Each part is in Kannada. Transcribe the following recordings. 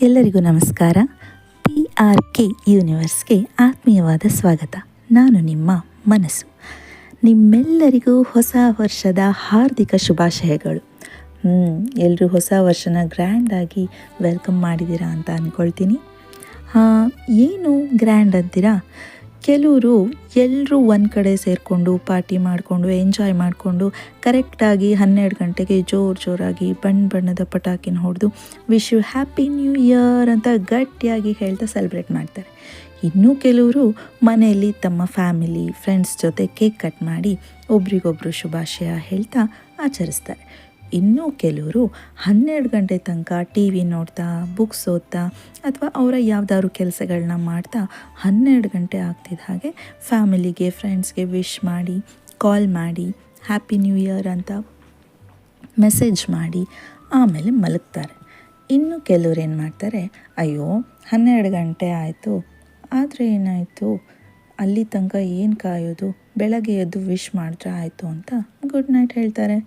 ಎಲ್ಲರಿಗೂ ನಮಸ್ಕಾರ. ಪಿ ಆರ್ ಕೆ ಯೂನಿವರ್ಸ್ಗೆ ಆತ್ಮೀಯವಾದ ಸ್ವಾಗತ. ನಾನು ನಿಮ್ಮ ಮನಸ್ಸು. ನಿಮ್ಮೆಲ್ಲರಿಗೂ ಹೊಸ ವರ್ಷದ ಹಾರ್ದಿಕ ಶುಭಾಶಯಗಳು. ಹ್ಞೂ ಎಲ್ಲರೂ ಹೊಸ ವರ್ಷನ ಗ್ರ್ಯಾಂಡಾಗಿ ವೆಲ್ಕಮ್ ಮಾಡಿದ್ದೀರಾ ಅಂತ ಅಂದ್ಕೊಳ್ತೀನಿ ಏನು ಗ್ರ್ಯಾಂಡ್ ಅಂತೀರಾ? ಕೆಲವರು ಎಲ್ಲರೂ ಒಂದು ಕಡೆ ಸೇರಿಕೊಂಡು ಪಾರ್ಟಿ ಮಾಡಿಕೊಂಡು ಎಂಜಾಯ್ ಮಾಡಿಕೊಂಡು ಕರೆಕ್ಟಾಗಿ ಹನ್ನೆರಡು ಗಂಟೆಗೆ ಜೋರು ಜೋರಾಗಿ ಬಣ್ಣ ಬಣ್ಣದ ಪಟಾಕಿನ ಹೊಡೆದು wish you happy new year ಅಂತ ಗಟ್ಟಿಯಾಗಿ ಹೇಳ್ತಾ ಸೆಲೆಬ್ರೇಟ್ ಮಾಡ್ತಾರೆ. ಇನ್ನೂ ಕೆಲವರು ಮನೆಯಲ್ಲಿ ತಮ್ಮ ಫ್ಯಾಮಿಲಿ ಫ್ರೆಂಡ್ಸ್ ಜೊತೆ ಕೇಕ್ ಕಟ್ ಮಾಡಿ ಒಬ್ರಿಗೊಬ್ಬರು ಶುಭಾಶಯ ಹೇಳ್ತಾ ಆಚರಿಸ್ತಾರೆ. ಇನ್ನೂ ಕೆಲವರು ಹನ್ನೆರಡು ಗಂಟೆ ತನಕ ಟಿ ವಿ ನೋಡ್ತಾ ಬುಕ್ಸ್ ಓದ್ತಾ, ಅಥವಾ ಅವರ ಯಾವುದಾದ್ರು ಕೆಲಸಗಳನ್ನ ಮಾಡ್ತಾ ಹನ್ನೆರಡು ಗಂಟೆ ಆಗ್ತಿದ್ದ ಹಾಗೆ ಫ್ಯಾಮಿಲಿಗೆ ಫ್ರೆಂಡ್ಸ್ಗೆ ವಿಶ್ ಮಾಡಿ ಕಾಲ್ ಮಾಡಿ ಹ್ಯಾಪಿ ನ್ಯೂ ಇಯರ್ ಅಂತ ಮೆಸೇಜ್ ಮಾಡಿ ಆಮೇಲೆ ಮಲಗ್ತಾರೆ. ಇನ್ನು ಕೆಲವ್ರು ಏನು ಮಾಡ್ತಾರೆ, ಅಯ್ಯೋ ಹನ್ನೆರಡು ಗಂಟೆ ಆಯಿತು, ಆದರೆ ಏನಾಯಿತು, ಅಲ್ಲಿ ತನಕ ಏನು ಕಾಯೋದು, ಬೆಳಗ್ಗೆ ಎದ್ದು ವಿಶ್ ಮಾಡಿದ್ರೆ ಆಯಿತು ಅಂತ ಗುಡ್ ನೈಟ್ ಹೇಳ್ತಾರೆ.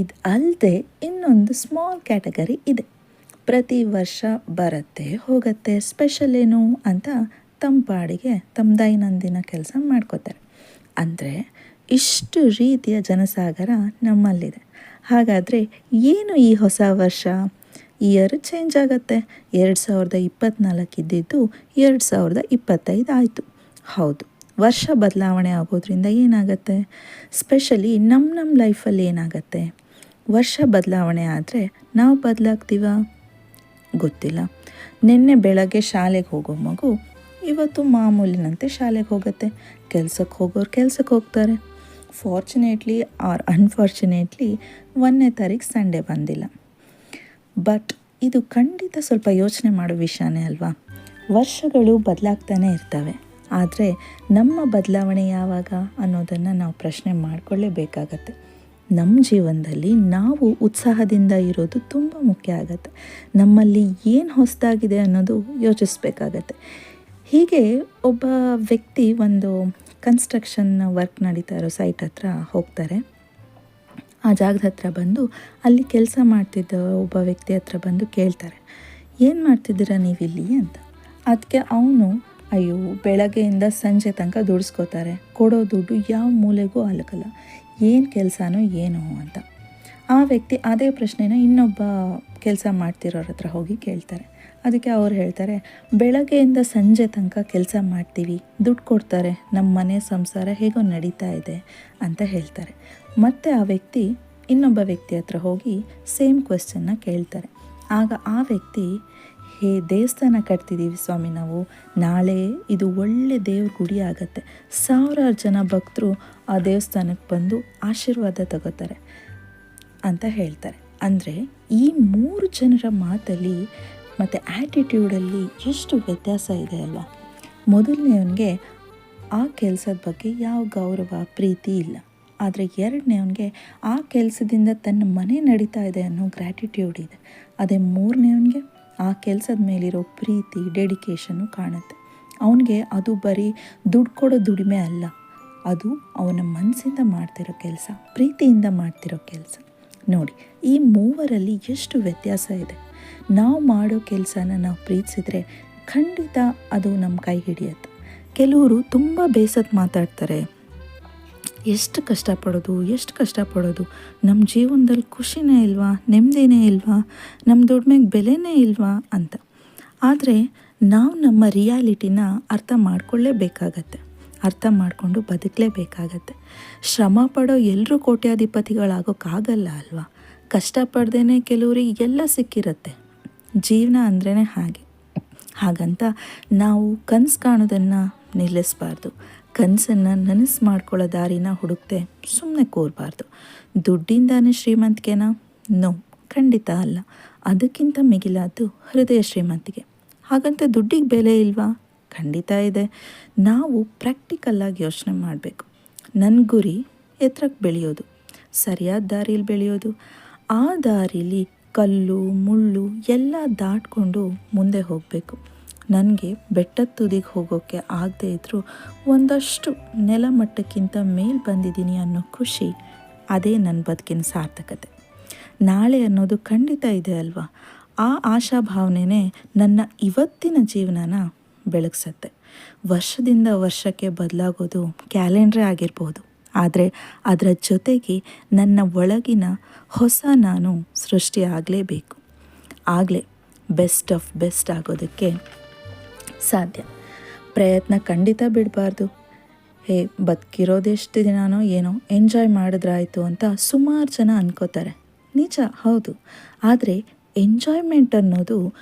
ಇದು ಅಲ್ಲದೆ ಇನ್ನೊಂದು ಸ್ಮಾಲ್ ಕ್ಯಾಟಗರಿ ಇದೆ. ಪ್ರತಿ ವರ್ಷ ಬರುತ್ತೆ, ಹೋಗುತ್ತೆ ಸ್ಪೆಷಲ್ ಏನು ಅಂತ ತಮ್ಮ ಪಾಡಿಗೆ ತಮ್ಮ ದೈನಂದಿನ ಕೆಲಸ ಮಾಡ್ಕೋತಾರೆ. ಅಂದರೆ ಇಷ್ಟು ರೀತಿಯ ಜನಸಾಗರ ನಮ್ಮಲ್ಲಿದೆ. ಹಾಗಾದರೆ ಏನು ಈ ಹೊಸ ವರ್ಷ? ಇಯರ್ ಚೇಂಜ್ ಆಗುತ್ತೆ. ಎರಡು ಸಾವಿರದ ಇಪ್ಪತ್ತ್ನಾಲ್ಕು ಇದ್ದಿದ್ದು ಎರಡು ಸಾವಿರದ ಇಪ್ಪತ್ತೈದು ಆಯಿತು. ಹೌದು, ವರ್ಷ ಬದಲಾವಣೆ ಆಗೋದ್ರಿಂದ ಏನಾಗುತ್ತೆ? ಸ್ಪೆಷಲಿ ನಮ್ಮ ನಮ್ಮ ಲೈಫಲ್ಲಿ ಏನಾಗುತ್ತೆ? ವರ್ಷ ಬದಲಾವಣೆ ಆದರೆ ನಾವು ಬದಲಾಗ್ತೀವ? ಗೊತ್ತಿಲ್ಲ. ನಿನ್ನೆ ಬೆಳಗ್ಗೆ ಶಾಲೆಗೆ ಹೋಗೋ ಮಗು ಇವತ್ತು ಮಾಮೂಲಿನಂತೆ ಶಾಲೆಗೆ ಹೋಗುತ್ತೆ. ಕೆಲಸಕ್ಕೆ ಹೋಗೋರು ಕೆಲಸಕ್ಕೆ ಹೋಗ್ತಾರೆ. ಫಾರ್ಚುನೇಟ್ಲಿ ಆರ್ ಅನ್ಫಾರ್ಚುನೇಟ್ಲಿ ಒಂದನೇ ತಾರೀಕು ಸಂಡೇ ಬಂದಿಲ್ಲ. ಬಟ್ ಇದು ಖಂಡಿತ ಸ್ವಲ್ಪ ಯೋಚನೆ ಮಾಡೋ ವಿಷಯನೇ ಅಲ್ವಾ? ವರ್ಷಗಳು ಬದಲಾಗ್ತಾನೆ ಇರ್ತವೆ. ಆದರೆ ನಮ್ಮ ಬದಲಾವಣೆ ಯಾವಾಗ ಅನ್ನೋದನ್ನು ನಾವು ಪ್ರಶ್ನೆ ಮಾಡಿಕೊಳ್ಳೇಬೇಕಾಗತ್ತೆ. ನಮ್ಮ ಜೀವನದಲ್ಲಿ ನಾವು ಉತ್ಸಾಹದಿಂದ ಇರೋದು ತುಂಬ ಮುಖ್ಯ ಆಗತ್ತೆ. ನಮ್ಮಲ್ಲಿ ಏನು ಹೊಸದಾಗಿದೆ ಅನ್ನೋದು ಯೋಚಿಸ್ಬೇಕಾಗತ್ತೆ. ಹೀಗೆ ಒಬ್ಬ ವ್ಯಕ್ತಿ ಒಂದು ಕನ್ಸ್ಟ್ರಕ್ಷನ್ ವರ್ಕ್ ನಡೀತಾ ಇರೋ ಸೈಟ್ ಹತ್ರ ಹೋಗ್ತಾರೆ. ಆ ಜಾಗದ ಹತ್ರ ಬಂದು ಅಲ್ಲಿ ಕೆಲಸ ಮಾಡ್ತಿದ್ದ ಒಬ್ಬ ವ್ಯಕ್ತಿ ಹತ್ರ ಬಂದು ಕೇಳ್ತಾರೆ, ಏನು ಮಾಡ್ತಿದ್ದೀರಾ ನೀವು ಇಲ್ಲಿ ಅಂತ. ಅದಕ್ಕೆ ಅವನು, ಅಯ್ಯೋ, ಬೆಳಗ್ಗೆಯಿಂದ ಸಂಜೆ ತನಕ ದುಡಿಸ್ಕೋತಾರೆ. ಕೊಡೋ ದುಡ್ಡು ಯಾವ ಮೂಲೆಗೂ ಅಲಕಲ್ಲ. ಏನು ಕೆಲಸನೋ ಏನು ಅಂತ. ಆ ವ್ಯಕ್ತಿ ಅದೇ ಪ್ರಶ್ನೆನ ಇನ್ನೊಬ್ಬ ಕೆಲಸ ಮಾಡ್ತಿರೋರ ಹತ್ರ ಹೋಗಿ ಕೇಳ್ತಾರೆ. ಅದಕ್ಕೆ ಅವ್ರು ಹೇಳ್ತಾರೆ, ಬೆಳಗ್ಗೆಯಿಂದ ಸಂಜೆ ತನಕ ಕೆಲಸ ಮಾಡ್ತೀವಿ. ದುಡ್ಡು ಕೊಡ್ತಾರೆ. ನಮ್ಮ ಮನೆ ಸಂಸಾರ ಹೇಗೋ ನಡೀತಾ ಇದೆ ಅಂತ ಹೇಳ್ತಾರೆ. ಮತ್ತು ಆ ವ್ಯಕ್ತಿ ಇನ್ನೊಬ್ಬ ವ್ಯಕ್ತಿ ಹತ್ರ ಹೋಗಿ ಸೇಮ್ ಕ್ವೆಶನ್ನ ಕೇಳ್ತಾರೆ. ಆಗ ಆ ವ್ಯಕ್ತಿ ಹೇ ದೇವಸ್ಥಾನ ಕಟ್ತಿದ್ದೀವಿ ಸ್ವಾಮಿ ನಾವು. ನಾಳೆ ಇದು ಒಳ್ಳೆ ದೇವ್ರ ಗುಡಿ ಆಗತ್ತೆ. ಸಾವಿರಾರು ಜನ ಭಕ್ತರು ಆ ದೇವಸ್ಥಾನಕ್ಕೆ ಬಂದು ಆಶೀರ್ವಾದ ತಗೋತಾರೆ ಅಂತ ಹೇಳ್ತಾರೆ. ಅಂದರೆ ಈ ಮೂರು ಜನರ ಮಾತಲ್ಲಿ ಮತ್ತು ಆ್ಯಟಿಟ್ಯೂಡಲ್ಲಿ ಎಷ್ಟು ವ್ಯತ್ಯಾಸ ಇದೆ ಅಲ್ವಾ? ಮೊದಲನೇವನಿಗೆ ಆ ಕೆಲಸದ ಬಗ್ಗೆ ಯಾವ ಗೌರವ, ಪ್ರೀತಿ ಇಲ್ಲ. ಆದರೆ ಎರಡನೇವನಿಗೆ ಆ ಕೆಲಸದಿಂದ ತನ್ನ ಮನೆ ನಡೀತಾ ಇದೆ ಅನ್ನೋ ಗ್ರ್ಯಾಟಿಟ್ಯೂಡ್ ಇದೆ. ಅದೇ ಮೂರನೇವನಿಗೆ ಆ ಕೆಲಸದ ಮೇಲಿರೋ ಪ್ರೀತಿ ಡೆಡಿಕೇಶನ್ನು ಕಾಣುತ್ತೆ. ಅವನಿಗೆ ಅದು ಬರೀ ದುಡ್ಡು ಕೊಡೋ ದುಡಿಮೆ ಅಲ್ಲ. ಅದು ಅವನ ಮನಸ್ಸಿಂದ ಮಾಡ್ತಿರೋ ಕೆಲಸ, ಪ್ರೀತಿಯಿಂದ ಮಾಡ್ತಿರೋ ಕೆಲಸ. ನೋಡಿ, ಈ ಮೂವರಲ್ಲಿ ಎಷ್ಟು ವ್ಯತ್ಯಾಸ ಇದೆ? ನಾವು ಮಾಡೋ ಕೆಲಸನ ನಾವು ಪ್ರೀತಿಸಿದ್ರೆ ಖಂಡಿತ ಅದು ನಮ್ಮ ಕೈ ಹಿಡಿಯುತ್ತೆ. ಕೆಲವರು ತುಂಬ ಬೇಸತ್ತು ಮಾತಾಡ್ತಾರೆ. ಎಷ್ಟು ಕಷ್ಟಪಡೋದು ಎಷ್ಟು ಕಷ್ಟಪಡೋದು. ನಮ್ಮ ಜೀವನದಲ್ಲಿ ಖುಷಿನೇ ಇಲ್ವಾ, ನೆಮ್ಮದಿನೇ ಇಲ್ವಾ ನಮ್ಮ ದುಡ್ಮೆಗೆ ಬೆಲೆನೇ ಇಲ್ವಾ ಅಂತ. ಆದರೆ ನಾವು ನಮ್ಮ ರಿಯಾಲಿಟಿನ ಅರ್ಥ ಮಾಡ್ಕೊಳ್ಳೇಬೇಕಾಗತ್ತೆ. ಅರ್ಥ ಮಾಡಿಕೊಂಡು ಬದುಕಲೇಬೇಕಾಗತ್ತೆ. ಶ್ರಮ ಪಡೋ ಎಲ್ಲರೂ ಕೋಟ್ಯಾಧಿಪತಿಗಳಾಗೋಕ್ಕಾಗಲ್ಲ ಅಲ್ವಾ? ಕಷ್ಟಪಡ್ದೇ ಕೆಲವರಿಗೆ ಎಲ್ಲ ಸಿಕ್ಕಿರುತ್ತೆ. ಜೀವನ ಅಂದ್ರೇ ಹಾಗೆ. ಹಾಗಂತ ನಾವು ಕನಸು ಕಾಣೋದನ್ನು ನಿಲ್ಲಿಸಬಾರ್ದು. ಕನಸನ್ನು ನನಸು ಮಾಡ್ಕೊಳ್ಳೋ ದಾರಿನ ಹುಡುಕ್ತೆ ಸುಮ್ಮನೆ ಕೂರಬಾರ್ದು. ದುಡ್ಡಿಂದಾನೇ ಶ್ರೀಮಂತಿಕೆನಾ ನೋ, ಖಂಡಿತ ಅಲ್ಲ. ಅದಕ್ಕಿಂತ ಮಿಗಿಲಾದ್ದು ಹೃದಯ ಶ್ರೀಮಂತಿಗೆ. ಹಾಗಂತ ದುಡ್ಡಿಗೆ ಬೆಲೆ ಇಲ್ವಾ? ಖಂಡಿತ ಇದೆ. ನಾವು ಪ್ರಾಕ್ಟಿಕಲ್ಲಾಗಿ ಯೋಚನೆ ಮಾಡಬೇಕು. ನನ್ನ ಗುರಿ ಎತ್ತರಕ್ಕೆ ಬೆಳೆಯೋದು. ಸರಿಯಾದ ದಾರಿಯಲ್ಲಿ ಬೆಳೆಯೋದು. ಆ ದಾರಿಲಿ ಕಲ್ಲು, ಮುಳ್ಳು ಎಲ್ಲ ದಾಟ್ಕೊಂಡು ಮುಂದೆ ಹೋಗಬೇಕು. ನನಗೆ ಬೆಟ್ಟದ ತುದಿಗೆ ಹೋಗೋಕ್ಕೆ ಆಗದೇ ಇದ್ದರೂ ಒಂದಷ್ಟು ನೆಲಮಟ್ಟಕ್ಕಿಂತ ಮೇಲೆ ಬಂದಿದ್ದೀನಿ ಅನ್ನೋ ಖುಷಿ, ಅದೇ ನನ್ನ ಬದುಕಿನ ಸಾರ್ಥಕತೆ. ನಾಳೆ ಅನ್ನೋದು ಖಂಡಿತ ಇದೆ ಅಲ್ವಾ? ಆ ಆಶಾಭಾವನೆನೇ ನನ್ನ ಇವತ್ತಿನ ಜೀವನನ ಬೆಳಗ್ಸತ್ತೆ. ವರ್ಷದಿಂದ ವರ್ಷಕ್ಕೆ ಬದಲಾಗೋದು ಕ್ಯಾಲೆಂಡ್ರೇ ಆಗಿರ್ಬೋದು. ಆದರೆ ಅದರ ಜೊತೆಗೆ ನನ್ನ ಒಳಗಿನ ಹೊಸ ನಾನು ಸೃಷ್ಟಿ ಆಗಲೇಬೇಕು. ಆಗಲೇ ಬೆಸ್ಟ್ ಆಫ್ ಬೆಸ್ಟ್ ಆಗೋದಕ್ಕೆ ಸಾಧ್ಯ. ಪ್ರಯತ್ನ ಖಂಡಿತ ಬಿಡಬಾರ್ದು. ಹೇ, ಬದುಕಿರೋದೆಷ್ಟು ದಿನನೋ ಏನೋ ಎಂಜಾಯ್ ಮಾಡಿದ್ರಾಯಿತು ಅಂತ ಸುಮಾರು ಜನ ಅನ್ಕೋತಾರೆ. ನಿಜ, ಹೌದು. ಆದರೆ ಎಂಜಾಯ್ಮೆಂಟ್ ಅನ್ನೋದು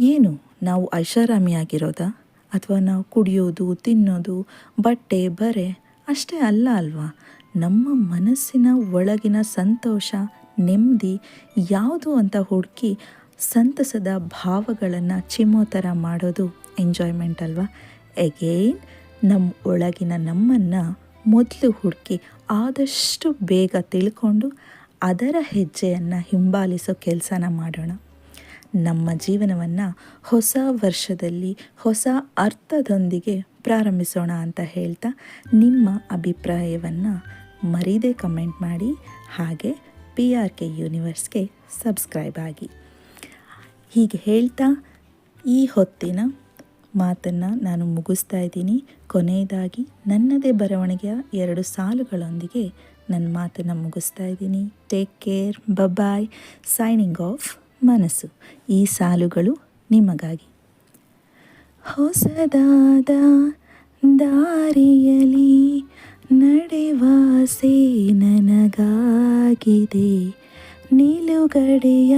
ಏನು? ನಾವು ಐಷಾರಾಮಿಯಾಗಿರೋದಾ ಅಥವಾ ನಾವು ಕುಡಿಯೋದು, ತಿನ್ನೋದು, ಬಟ್ಟೆ, ಬರೆ ಅಷ್ಟೇ ಅಲ್ಲ ಅಲ್ವಾ? ನಮ್ಮ ಮನಸ್ಸಿನ ಒಳಗಿನ ಸಂತೋಷ, ನೆಮ್ಮದಿ ಯಾವುದು ಅಂತ ಹುಡುಕಿ ಸಂತಸದ ಭಾವಗಳನ್ನು ಚಿಮ್ಮೋ ಥರ ಮಾಡೋದು ಎಂಜಾಯ್ಮೆಂಟ್ ಅಲ್ವಾ? ಎಗೇನ್ ನಮ್ಮ ಒಳಗಿನ ನಮ್ಮನ್ನು ಮೊದಲು ಹುಡುಕಿ ಆದಷ್ಟು ಬೇಗ ತಿಳ್ಕೊಂಡು ಅದರ ಹೆಜ್ಜೆಯನ್ನು ಹಿಂಬಾಲಿಸೋ ಕೆಲಸನ ಮಾಡೋಣ. ನಮ್ಮ ಜೀವನವನ್ನು ಹೊಸ ವರ್ಷದಲ್ಲಿ, ಹೊಸ ಅರ್ಥದೊಂದಿಗೆ ಪ್ರಾರಂಭಿಸೋಣ ಅಂತ ಹೇಳ್ತಾ ನಿಮ್ಮ ಅಭಿಪ್ರಾಯವನ್ನು ಮರೀದೆ ಕಮೆಂಟ್ ಮಾಡಿ, ಹಾಗೆ ಪಿ ಆರ್ ಕೆ ಯೂನಿವರ್ಸ್ಗೆ ಸಬ್ಸ್ಕ್ರೈಬ್ ಆಗಿ. ಹೀಗೆ ಹೇಳ್ತಾ ಈ ಹೊತ್ತಿನ ಮಾತನ್ನು ನಾನು ಮುಗಿಸ್ತಾ ಇದ್ದೀನಿ. ಕೊನೆಯದಾಗಿ ನನ್ನದೇ ಬರವಣಿಗೆಯ ಎರಡು ಸಾಲುಗಳೊಂದಿಗೆ ನನ್ನ ಮಾತನ್ನು ಮುಗಿಸ್ತಾ ಇದ್ದೀನಿ. Take care bye bye signing off ಮನಸ್ಸು. ಈ ಸಾಲುಗಳು ನಿಮಗಾಗಿ. ಹೊಸದಾದ ದಾರಿಯಲಿ ನಡೆವಾಸೆ ನನಗಾಗಿದೆ. ನಿಲುಗಡೆಯ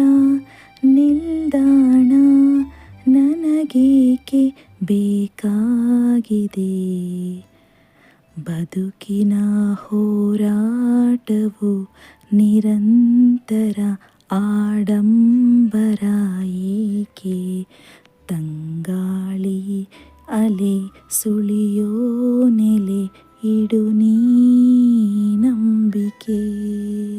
ആഡംബരായേക്കേ തങ്കാളി അലെ സുളിയോനെലെ ഇടുനീ നമ്പിക്കേ.